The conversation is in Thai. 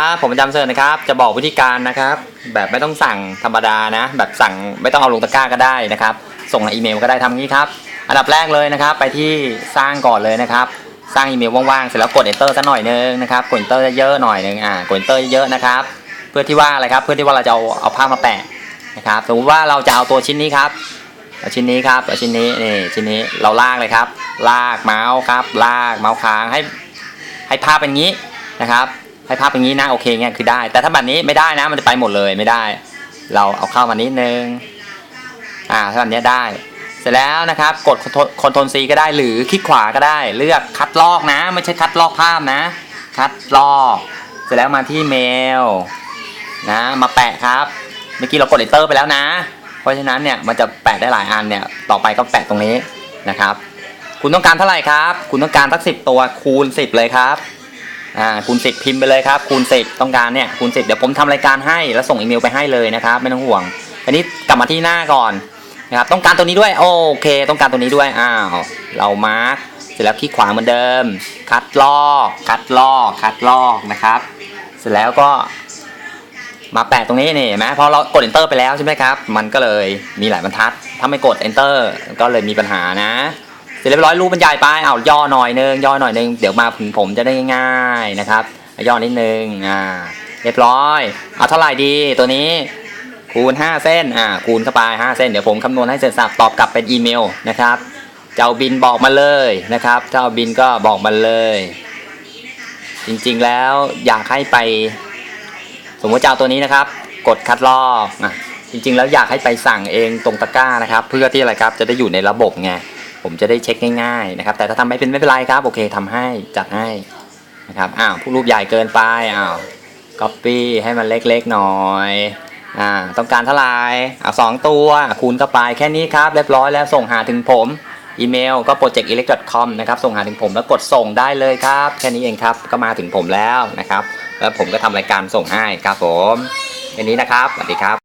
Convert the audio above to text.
ครับผมจำเซิร์นะครับ จะบอกวิธีการนะครับ แบบไม่ต้องสั่งธรรมดานะ แบบสั่งไม่ต้องเอาลงตะกร้าก็ได้นะครับ ส่งในอีเมลก็ได้ทำงี้ครับ อันดับแรกเลยนะครับ ไปที่สร้างก่อนเลยนะครับ สร้างอีเมลว่างๆ เสร็จแล้วกด enter สักหน่อยนึงนะครับ กด enter เยอะๆหน่อยนึง อ่า กด enter เยอะๆนะครับ เพื่อที่ว่าอะไรครับ เพื่อที่ว่าเราจะเอาเอาภาพมาแปะนะครับ สมมติว่าเราจะเอาตัวชิ้นนี้ครับเอาชิ้นนี้ครับเอาชิ้นนี้นี่ชิ้นนี้เราลากเลยครับ ลากเมาส์ครับ ลากเมาส์ค้างให้ให้ภาพเป็นงี้นะครับ ให้ภาพเป็นงี้นะโอเคเงี้ยคือได้ แต่ถ้าแบบนี้ไม่ได้นะ มันจะไปหมดเลยไม่ได้ เราเอาเข้ามานิดนึงอ่าถ้าแบบนี้ได้ เสร็จแล้วนะครับ กดคอนโทรลซีก็ได้หรือคลิกขวาก็ได้ เลือกคัดลอกนะ ไม่ใช่คัดลอกภาพนะ คัดลอก เสร็จแล้วมาที่เมลนะมาแปะครับ เมื่อกี้เรากด enter ไปแล้วนะ เพราะฉะนั้นเนี่ยมันจะแปะได้หลายอันเนี่ยต่อไปก็แปะตรงนี้นะครับ คุณต้องการเท่าไหร่ครับ คุณต้องการสักสิบตัวคูณสิบเลยครับ อ่าคูณสิบพิมพ์ไปเลยครับคูณสิบต้องการเนี่ยคูณสิบเดี๋ยวผมทำรายการให้แล้วส่งอีเมลไปให้เลยนะครับ ไม่ต้องห่วง อันนี้กลับมาที่หน้าก่อนนะครับต้องการตัวนี้ด้วยโอเค ต้องการตัวนี้ด้วยอ้าวเรามาร์กเสร็จแล้วคลิกขวาเหมือนเดิม คัดลอกคัดลอกคัดลอกนะครับ เสร็จแล้วก็มาแปะตรงนี้นี่เห็นไหมพอเรากด enter ไปแล้วใช่ไหมครับ มันก็เลยมีหลายบรรทัด ถ้าไม่กด enter ก็เลยมีปัญหานะ เสร็จเรียบร้อยรูปมันใหญ่ไปเอาย่อหน่อยนึงย่อหน่อยนึงเดี๋ยวมาถึงผมจะได้ง่ายๆนะครับ ย่อนิดนึงอ่าเรียบร้อยเอาเท่าไหร่ดีตัวนี้คูณ 5 เส้นอ่าคูณเข้าไป 5 เส้นเดี๋ยวผมคำนวณให้เสร็จสับตอบกลับเป็นอีเมลนะครับเจ้าบินบอกมาเลยนะครับเจ้าบินก็บอกมาเลย จริงๆแล้วอยากให้ไป สมมติเจะเอาตัวนี้นะครับ กดคัดลอกอะจริงๆแล้วอยากให้ไปสั่งเองตรงตะกร้านะครับ เพื่อที่อะไรครับจะได้อยู่ในระบบไง ผมจะได้เช็คง่ายๆนะครับ แต่ถ้าทำไม่เป็นไม่เป็นไรครับ โอเคทำให้จัดให้นะครับอ้าวผู้รูปใหญ่เกินไปอ้าวก๊อปปี้ให้มันเล็กๆหน่อยอ่าต้องการเท่าไหร่อ่าสองตัวคูณเข้าไปแค่นี้ครับเรียบร้อยแล้วส่งหาถึงผมอีเมลก็ projectelect.com นะครับส่งหาถึงผมแล้วกดส่งได้เลยครับ แค่นี้เองครับก็มาถึงผมแล้วนะครับ แล้วผมก็ทำรายการส่งให้ครับผมแค่นี้นะครับสวัสดีครับ